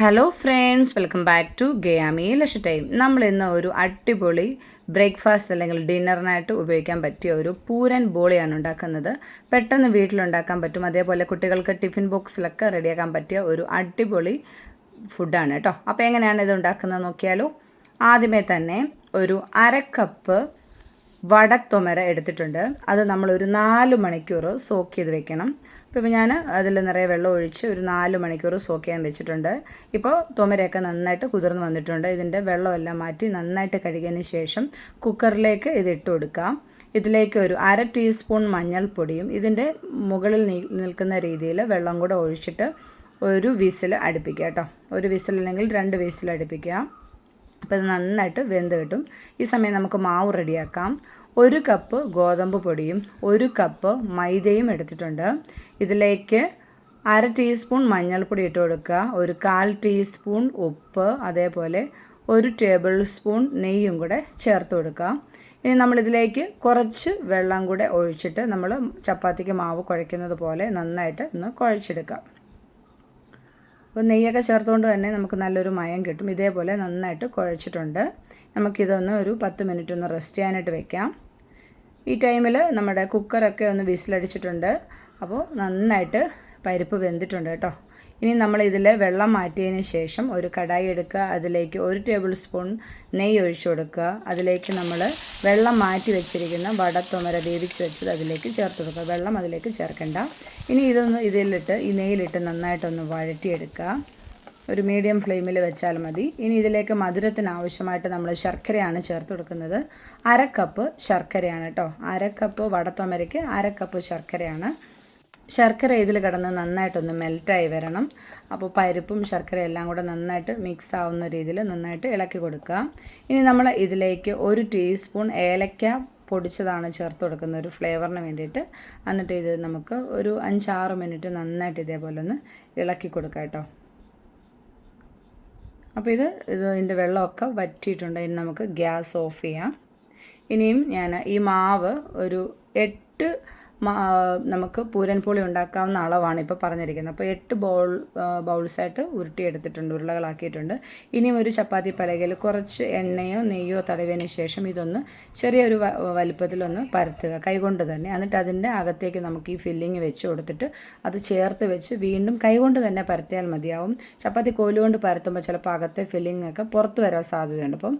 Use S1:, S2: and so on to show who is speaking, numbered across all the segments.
S1: Hello friends welcome back to ഗയാമി lakh time നമ്മൾ ഇന്ന് ഒരു അടിപൊളി ബ്രേക്ക്ഫാസ്റ്റ് അല്ലെങ്കിൽ ഡിന്നറിനായിട്ട് ഉപയോഗിക്കാൻ പറ്റിയ ഒരു പൂരൻ ബോളിയാണ് ഉണ്ടാക്കുന്നത്. പെട്ടെന്ന് വീട്ടിലുണ്ടാക്കാൻ പറ്റും. അതേപോലെ കുട്ടികൾക്ക് ടിഫിൻ ബോക്സിലൊക്കെ റെഡിയാക്കാൻ പറ്റിയ ഒരു അടിപൊളി ഫുഡാണ് കേട്ടോ. അപ്പോൾ എങ്ങനെയാണ് ഇത് ഉണ്ടാക്കുന്നത് നോക്കിയാലോ? ആദ്യമേ തന്നെ ഒരു അര കപ്പ് വടത്തുമര എടുത്തിട്ടുണ്ട്. അത് നമ്മൾ ഒരു നാല് മണിക്കൂർ സോക്ക് ചെയ്ത് വെക്കണം. ഇപ്പോൾ ഞാൻ അതിൽ നിറയെ വെള്ളം ഒഴിച്ച് ഒരു നാല് മണിക്കൂർ സോക്ക് ചെയ്യാൻ വെച്ചിട്ടുണ്ട്. ഇപ്പോൾ തുമരയൊക്കെ നന്നായിട്ട് കുതിർന്ന് വന്നിട്ടുണ്ട്. ഇതിന്റെ വെള്ളമെല്ലാം മാറ്റി നന്നായിട്ട് കഴുകിയതിന് ശേഷം കുക്കറിലേക്ക് ഇത് ഇട്ട് കൊടുക്കാം. ഇതിലേക്ക് ഒരു അര ടീസ്പൂൺ മഞ്ഞൾപ്പൊടിയും ഇതിന്റെ മുകളിൽ നിൽക്കുന്ന രീതിയിൽ വെള്ളം കൂടെ ഒഴിച്ചിട്ട് ഒരു വിസിൽ അടുപ്പിക്കുക കേട്ടോ. ഒരു വിസിൽ അല്ലെങ്കിൽ രണ്ട് വിസിൽ അടുപ്പിക്കുക. അപ്പോൾ ഇത് നന്നായിട്ട് വെന്ത് കിട്ടും. ഈ സമയം നമുക്ക് മാവ് റെഡിയാക്കാം. ഒരു കപ്പ് ഗോതമ്പ് പൊടിയും ഒരു കപ്പ് മൈദയും എടുത്തിട്ടുണ്ട്. ഇതിലേക്ക് അര ടീസ്പൂൺ മഞ്ഞൾപ്പൊടി ഇട്ട് കൊടുക്കുക. ഒരു കാൽ ടീസ്പൂൺ ഉപ്പ് അതേപോലെ ഒരു ടേബിൾ സ്പൂൺ നെയ്യും കൂടെ ചേർത്ത് കൊടുക്കുക. ഇനി നമ്മളിതിലേക്ക് കുറച്ച് വെള്ളം കൂടെ ഒഴിച്ചിട്ട് നമ്മൾ ചപ്പാത്തിക്ക് മാവ് കുഴയ്ക്കുന്നത് പോലെ നന്നായിട്ട് ഒന്ന് കുഴച്ചെടുക്കാം അപ്പോൾ നെയ്യൊക്കെ ചേർത്തുകൊണ്ട് തന്നെ നമുക്ക് നല്ലൊരു മയം കിട്ടും. ഇതേപോലെ നന്നായിട്ട് കുഴച്ചിട്ടുണ്ട്. നമുക്കിതൊന്ന് ഒരു പത്ത് മിനിറ്റ് ഒന്ന് റെസ്റ്റ് ചെയ്യാനായിട്ട് വെക്കാം. ഈ ടൈമിൽ നമ്മുടെ കുക്കറൊക്കെ ഒന്ന് വിസിലടിച്ചിട്ടുണ്ട്. അപ്പോൾ നന്നായിട്ട് പരിപ്പ് വെന്തിട്ടുണ്ട് കേട്ടോ. ഇനി നമ്മൾ ഇതിൽ വെള്ളം മാറ്റിയതിന് ശേഷം ഒരു കടായി എടുക്കുക. അതിലേക്ക് ഒരു ടേബിൾ സ്പൂൺ നെയ്യ് ഒഴിച്ചു കൊടുക്കുക. അതിലേക്ക് നമ്മൾ വെള്ളം മാറ്റി വെച്ചിരിക്കുന്ന വടത്തൊമര വേവിച്ച് വെച്ചത് അതിലേക്ക് ചേർത്ത് കൊടുക്കുക. വെള്ളം അതിലേക്ക് ചേർക്കണ്ട. ഇനി ഇതൊന്ന് ഇതിലിട്ട് ഈ നെയ്യിലിട്ട് നന്നായിട്ടൊന്ന് വഴറ്റിയെടുക്കുക. ഒരു മീഡിയം ഫ്ലെയിമിൽ വെച്ചാൽ മതി. ഇനി ഇതിലേക്ക് മധുരത്തിന് ആവശ്യമായിട്ട് നമ്മൾ ശർക്കരയാണ് ചേർത്ത് കൊടുക്കുന്നത്. അര കപ്പ് ശർക്കരയാണ് കേട്ടോ അര കപ്പ് വടത്തൊമരയ്ക്ക് അര കപ്പ് ശർക്കരയാണ്. ശർക്കര ഇതിൽ കിടന്ന് നന്നായിട്ടൊന്ന് മെൽറ്റായി വരണം. അപ്പോൾ പരിപ്പും ശർക്കരയും എല്ലാം കൂടെ നന്നായിട്ട് മിക്സ് ആവുന്ന രീതിയിൽ നന്നായിട്ട് ഇളക്കി കൊടുക്കുക. ഇനി നമ്മൾ ഇതിലേക്ക് ഒരു ടീസ്പൂൺ ഏലക്ക പൊടിച്ചതാണ് ചേർത്ത് കൊടുക്കുന്നത് ഒരു ഫ്ലേവറിന് വേണ്ടിയിട്ട്. എന്നിട്ട് ഇത് നമുക്ക് ഒരു അഞ്ചാറ് മിനിറ്റ് നന്നായിട്ട് ഇതേപോലെ ഒന്ന് ഇളക്കി കൊടുക്കാം കേട്ടോ അപ്പോൾ ഇത് ഇതിന്റെ വെള്ളമൊക്കെ വറ്റിയിട്ടുണ്ട്. ഇനി നമുക്ക് ഗ്യാസ് ഓഫ് ചെയ്യാം. ഇനിയും ഞാൻ ഈ മാവ് ഒരു എട്ട് നമുക്ക് പൂരൻപോളി ഉണ്ടാക്കാവുന്ന അളവാണ് ഇപ്പോൾ പറഞ്ഞിരിക്കുന്നത്. അപ്പോൾ എട്ട് ബൗൾ ബൗൾസായിട്ട് ഉരുട്ടിയെടുത്തിട്ടുണ്ട് ഉരുളകളാക്കിയിട്ടുണ്ട്. ഇനിയും ഒരു ചപ്പാത്തി പലകയിൽ കുറച്ച് എണ്ണയോ നെയ്യോ തടവിയതിന് ശേഷം ഇതൊന്ന് ചെറിയൊരു വലുപ്പത്തിലൊന്ന് പരത്തുക കൈകൊണ്ട് തന്നെ. എന്നിട്ട് അതിന്റെ അകത്തേക്ക് നമുക്ക് ഈ ഫില്ലിങ് വെച്ച് കൊടുത്തിട്ട് അത് ചേർത്ത് വെച്ച് വീണ്ടും കൈകൊണ്ട് തന്നെ പരത്തിയാൽ മതിയാവും. ചപ്പാത്തി കോലുകൊണ്ട് പരത്തുമ്പോൾ ചിലപ്പോൾ അകത്തെ ഫില്ലിംഗ് ഒക്കെ പുറത്ത് വരാൻ സാധ്യതയുണ്ട്. അപ്പം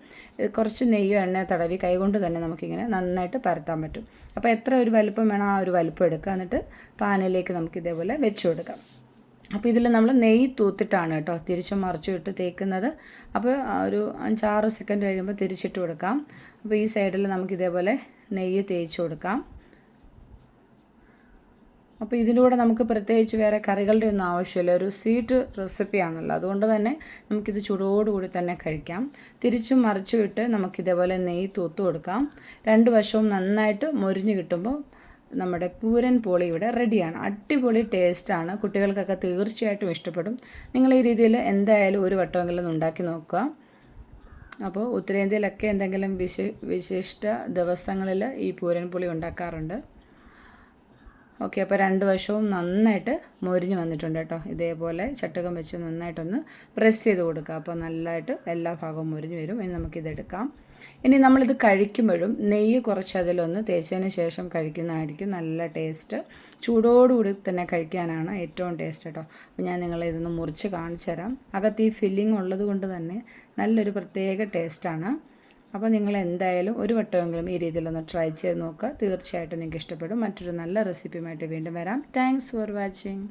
S1: കുറച്ച് നെയ്യോ എണ്ണയോ തടവി കൈകൊണ്ട് തന്നെ നമുക്കിങ്ങനെ നന്നായിട്ട് പരത്താൻ പറ്റും. അപ്പോൾ എത്ര ഒരു വലിപ്പം വേണം ആ ഒരു ഒരു വലുപ്പം എടുക്കുക. എന്നിട്ട് പാനിലേക്ക് നമുക്ക് ഇതേപോലെ വെച്ച് കൊടുക്കാം. അപ്പോൾ ഇതിൽ നമ്മൾ നെയ്യ് തൂത്തിട്ടാണ് കേട്ടോ തിരിച്ചും മറിച്ചും ഇട്ട് തേക്കുന്നത്. അപ്പോൾ ഒരു അഞ്ചാറ് സെക്കൻഡ് കഴിയുമ്പോൾ തിരിച്ചിട്ട് കൊടുക്കാം. അപ്പോൾ ഈ സൈഡിൽ നമുക്ക് ഇതേപോലെ നെയ്യ് തേച്ച് കൊടുക്കാം. അപ്പോൾ ഇതിന്റെ കൂടെ നമുക്ക് പ്രത്യേകിച്ച് വേറെ കറികളുടെ ഒന്നും ആവശ്യമില്ല. ഒരു സ്വീറ്റ് റെസിപ്പിയാണല്ലോ അതുകൊണ്ട് തന്നെ നമുക്കിത് ചൂടോടുകൂടി തന്നെ കഴിക്കാം. തിരിച്ചും മറിച്ചും ഇട്ട് നമുക്കിതേപോലെ നെയ്യ് തൂത്ത് കൊടുക്കാം. രണ്ട് വശവും നന്നായിട്ട് മൊരിഞ്ഞ് കിട്ടുമ്പോൾ നമ്മുടെ പൂരൻ പോളി ഇവിടെ റെഡിയാണ്. അടിപൊളി ടേസ്റ്റാണ് കുട്ടികൾക്കൊക്കെ തീർച്ചയായിട്ടും ഇഷ്ടപ്പെടും. നിങ്ങൾ ഈ രീതിയിൽ എന്തായാലും ഒരു വട്ടമെങ്കിലും ഉണ്ടാക്കി നോക്കുക. അപ്പോൾ ഉത്തരേന്ത്യയിലൊക്കെ എന്തെങ്കിലും വിശ വിശിഷ്ട ദിവസങ്ങളിൽ ഈ പൂരൻ പുളി ഉണ്ടാക്കാറുണ്ട്. ഓക്കെ അപ്പോൾ രണ്ട് വശവും നന്നായിട്ട് മൊരിഞ്ഞ് വന്നിട്ടുണ്ട് കേട്ടോ. ഇതേപോലെ ചട്ടകം വെച്ച് നന്നായിട്ടൊന്ന് പ്രസ് ചെയ്ത് കൊടുക്കുക. അപ്പോൾ നല്ലതായിട്ട് എല്ലാ ഭാഗവും മൊരിഞ്ഞ് വരും. ഇനി നമുക്കിതെടുക്കാം. ഇനി നമ്മളിത് കഴിക്കുമ്പോഴും നെയ്യ് കുറച്ച് അതിലൊന്ന് തേച്ചതിന് ശേഷം കഴിക്കുന്നതായിരിക്കും നല്ല ടേസ്റ്റ്. ചൂടോടുകൂടി തന്നെ കഴിക്കാനാണ് ഏറ്റവും ടേസ്റ്റ് കേട്ടോ. അപ്പോൾ ഞാൻ നിങ്ങളെ ഇതൊന്ന് മുറിച്ച് കാണിച്ചു തരാം. അകത്ത് ഈ ഫില്ലിംഗ് ഉള്ളത് കൊണ്ട് തന്നെ നല്ലൊരു പ്രത്യേക ടേസ്റ്റാണ് അപ്പോൾ നിങ്ങൾ എന്തായാലും ഒരു വട്ടമെങ്കിലും ഈ രീതിയിലൊന്ന് ട്രൈ ചെയ്ത് നോക്കുക. തീർച്ചയായിട്ടും നിങ്ങൾക്ക് ഇഷ്ടപ്പെടും. മറ്റൊരു നല്ല റെസിപ്പിയുമായിട്ട് വീണ്ടും വരാം. Thanks for watching.